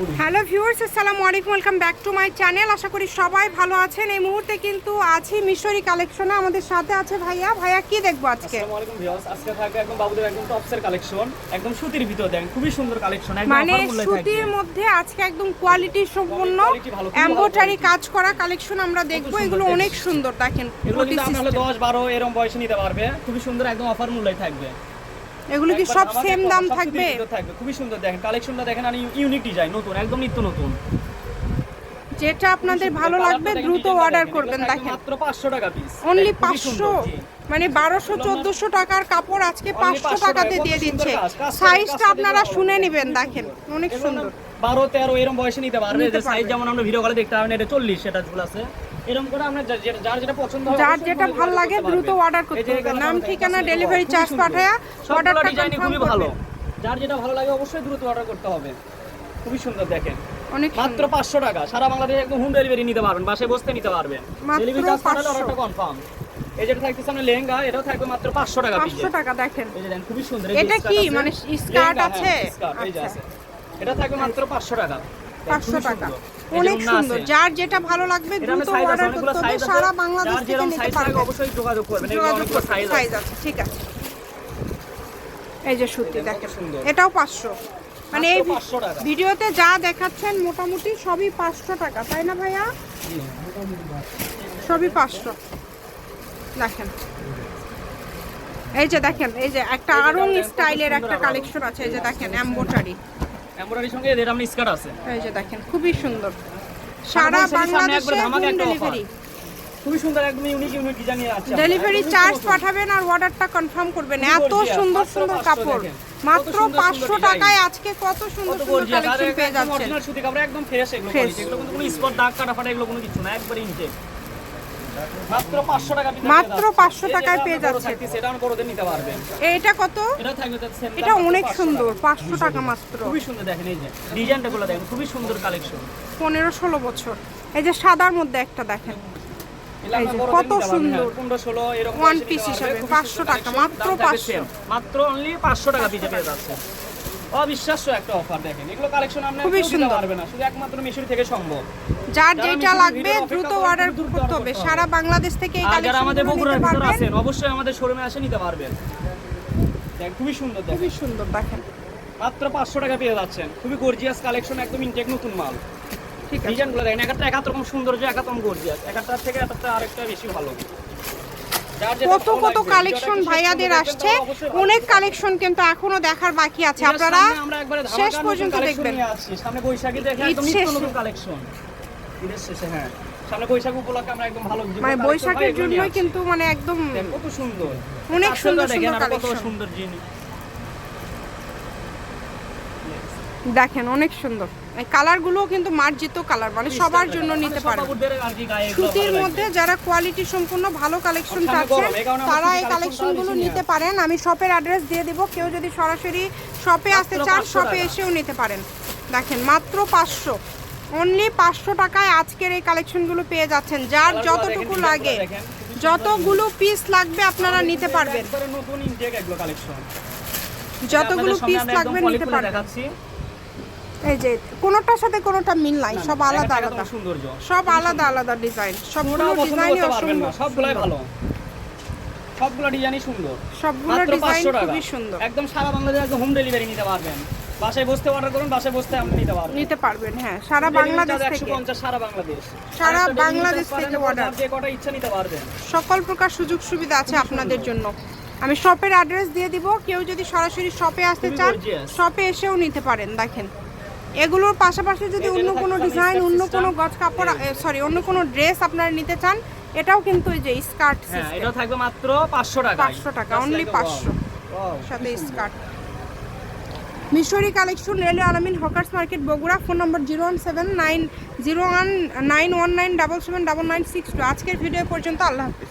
Hello viewers আসসালামু আলাইকুম welcome back to my channel আশা করি সবাই ভালো আছেন। এই মুহূর্তে কিন্তু আছি মিশরি কালেকশনে আমাদের সাথে আছে ভাইয়া। ভাইয়া কি দেখব আজকে? আসসালামু আলাইকুম ভিউয়ার্স আজকে থাকবে একদম বাবুদের একদম টপসের কালেকশন একদম সুতির ভিতর দেখেন খুবই সুন্দর কালেকশন একদম মানে সুতির মধ্যে আজকে একদম কোয়ালিটি সম্পন্ন এমব্রয়ডারি কাজ করা কালেকশন আমরা দেখব। এগুলো অনেক সুন্দর দেখেন এগুলো কিন্তু আপনারা 10 12 এরকম বয়সে নিতে পারবে। খুবই সুন্দর একদম অফার মূল্যে থাকবে। এগুলো কি সব সেম দাম থাকবে? থাকবে খুবই সুন্দর দেখেন। কালেকশনটা দেখেন আর ইউনিক ডিজাইন নতুন একদম নিত্য নতুন। যেটা আপনাদের ভালো লাগবে দ্রুত অর্ডার করবেন দেখেন। মাত্র 500 টাকা পিস অনলি পাঁচশো? মানে বারোশো চোদ্দশো টাকার কাপড় আজকে পাঁচশো 500 টাকাতে টাকায় দিয়ে দিচ্ছে। সাইজটা আপনারা শুনে। নেবেন দেখেন অনেক সুন্দর। বারো তেরো এরকম বয়সে নিতে পারবে। যে সাইজ যেমন আমরা ভিডিও কলে দেখতে পাবেন এটা চল্লিশ সেটা চুল আছে। এরকম করে আমরা যার যেটা পছন্দ হবে যার যেটা ভালো লাগে দ্রুত অর্ডার করতে হবে। নাম ঠিকানা ডেলিভারি চার্জ। পাঠায়া অর্ডারটা খুবই ভালো। যার যেটা ভালো লাগে অবশ্যই দ্রুত অর্ডার করতে হবে। খুবই সুন্দর দেখেন। অনেক মাত্র সুন্দর। পাঁচশো টাকা। সারা বাংলাদেশে একদম হোম ডেলিভারি নিতে পারবেন বাসায় বসতে নিতে পারবেন। ডেলিভারি চার্জ পাঠালে অর্ডারটা কনফার্ম এই যেটা থাকতেছে সামনে লেহেঙ্গা এটাও থাকবে মাত্র পাঁচশো টাকা পিস পাঁচশো টাকা দেখেন। এই যে দেখেন খুবই সুন্দর। এটা কি? মানে স্কার্ট আছে? হ্যাঁ, skirt, এই যে আচ্ছা। আছে। এটা থাকবে মাত্র পাঁচশো টাকা। দেখেন, পাঁচশো টাকা। অনেক সুন্দর। যার যেটা ভালো লাগবে দ্রুত অর্ডার করতে হবে। সারা বাংলাদেশ থেকে নিতে পারবেন। অবশ্যই যোগাযোগ করবেন। যোগাযোগ সাইজ আছে। ঠিক আছে। এই যে সুতি দেখেন। সুন্দর। এটাও পাঁচশো। মানে এই মাত্র 500 টাকা। ভিডিওতে যা দেখাচ্ছেন মোটামুটি সবই পাঁচশো টাকা তাই না ভাইয়া? সবই পাঁচশো। দেখেন। এই যে দেখেন এই যে একটা আরং স্টাইলের একটা কালেকশন আছে এই যে দেখেন এমব্রয়ডারি এমব্রয়ডারির সঙ্গে এদের আপনি স্কার্ট আছে। এই যে দেখেন খুবই সুন্দর। সারা বাংলাদেশে হোম ডেলিভারি খুবই সুন্দর একদম ইউনিক ইউনিক ডিজাইন আছে। ডেলিভারি চার্জ পাঠাবেন আর অর্ডারটা কনফার্ম করবেন। এত সুন্দর সুন্দর কাপড়। মাত্র কত সুন্দর সুন্দর পাঁচশো design। টাকায় আজকে কত সুন্দর সুন্দর কালেকশন পেয়ে যাচ্ছেন। অরিজিনাল সুতি কাপড় একদম ফ্রেশ এগুলো Fresh। এগুলো কিন্তু কোনো স্পট দাগ কাটা ফাটা এগুলো কোনো কিছু না একবারে ইনটেক মাত্র 500 টাকা পিস মাত্র 500 টাকায় পেয়ে যাচ্ছে। এটা কত? এটা অনেক সুন্দর পাঁচশো টাকা মাত্র। খুবই সুন্দর দেখেন এই যে ডিজাইনটা গুলো দেখেন খুবই সুন্দর কালেকশন পনেরো ষোলো বছর। এই যে সাদার মধ্যে একটা দেখেন। কত সুন্দর। 15 16 এরকম One পয়সা নিতে piece পারবে, হিসাবে, খুবই 500 সুন্দর টাকা, মাত্র দাম থাকবে 500 same, মাত্র অনলি 500 টাকা পিসে পেয়ে যাচ্ছে। অবিশ্বাস্য একটা অফার দেখেন। এগুলো কালেকশন আপনি খুবই সুন্দর। পারবে না শুধু একমাত্র মিশরি থেকে সম্ভব। যার যেটা লাগবে দ্রুত অর্ডার করতে হবে। সারা বাংলাদেশ থেকে এই আর যারা আমাদের বগুড়ার ভিতরে আছেন অবশ্যই আমাদের শোরুমে এসে নিতে পারবেন। দেখ খুবই সুন্দর দেখেন। খুবই সুন্দর দেখেন। মাত্র 500 টাকা পেয়ে যাচ্ছেন। খুবই গর্জিয়াস কালেকশন একদম ইনটেক নতুন মাল। ঠিক আছে। ডিজাইনগুলো দেখেন একটা এক রকম সৌন্দর্য এক রকম গর্জিয়াস একটার থেকে একটা আরেকটা বেশি ভালো। কত কত কালেকশন ভাইয়াদের আসছে অনেক কালেকশন কিন্তু এখনও দেখার বাকি আছে। আপনারা শেষ পর্যন্ত দেখবেন। সামনে বৈশাখী দেখে একদম নিত্য নতুন কালেকশন ঈদের শেষে হ্যাঁ। সামনে বৈশাখ উপলক্ষে আমরা একদম ভালো মানে বৈশাখের এগুলো নিয়ে জন্যই আসছি। কিন্তু মানে একদম কত সুন্দর। অনেক সুন্দর সুন্দর আর কত সুন্দর জিনিস। দেখেন অনেক সুন্দর। এই কালারগুলোও কিন্তু মার্জিত কালার মানে সবার জন্য নিতে কি গায়ে এগুলো সুতির মধ্যে যারা কোয়ালিটি সম্পূর্ণ ভালো কালেকশন চাচ্ছেন তারা এই কালেকশনগুলো নিতে পারেন। আমি শপের অ্যাড্রেস দিয়ে দিব কেউ যদি সরাসরি শপে আসতে চান শপে এসেও নিতে পারেন। দেখেন মাত্র পাঁচশো। অনলি পাঁচশো টাকায় আজকের এই কালেকশনগুলো পেয়ে যাচ্ছেন। যার যতটুকু লাগে যতগুলো পিস লাগবে আপনারা নিতে পারবেন। নতুন ইনটেক এগুলো কালেকশন যতগুলো পিস লাগবে নিতে পারবেন। দেখাচ্ছি। এই যে কোনোটার সাথে কোনোটা মিল নাই সব আলাদা আলাদা। সৌন্দর্য। সব আলাদা আলাদা ডিজাইন সবগুলো ডিজাইনই সবগুলাই ভালো। সবগুলো ডিজাইনই সুন্দর। সবগুলো ডিজাইন খুবই সুন্দর। একদম সারা বাংলাদেশে একদম হোম ডেলিভারি নিতে পারবেন। বাসায় বসতে অর্ডার করুন বাসায় বসতে আপনি নিতে পারবেন। নিতে পারবেন হ্যাঁ সারা বাংলাদেশ থেকে। 150 সারা বাংলাদেশ। সারা বাংলাদেশ থেকে order। যে কটা ইচ্ছা নিতে পারবেন। সকল প্রকার সুযোগ সুবিধা আছে আপনাদের জন্য। আমি শপের অ্যাড্রেস দিয়ে দিব কেউ যদি সরাসরি শপে আসতে চান শপে এসেও নিতে পারেন দেখেন। এগুলোর পাশাপাশি যদি অন্য কোনো ডিজাইন অন্য কোনো গজ কাপড় সরি অন্য কোনো ড্রেস আপনারা নিতে চান এটাও কিন্তু এই যে স্কার্ট হ্যাঁ এটা থাকবে মাত্র 500 টাকা 500 টাকা, অনলি 500 সাথে skirt. Mishri collection railway Alamin hawkers market Bogura phone number zero one seven nine zero one nine one nine double seven double nine six two. আজকের ভিডিও পর্যন্ত আল্লাহ হাফিজ।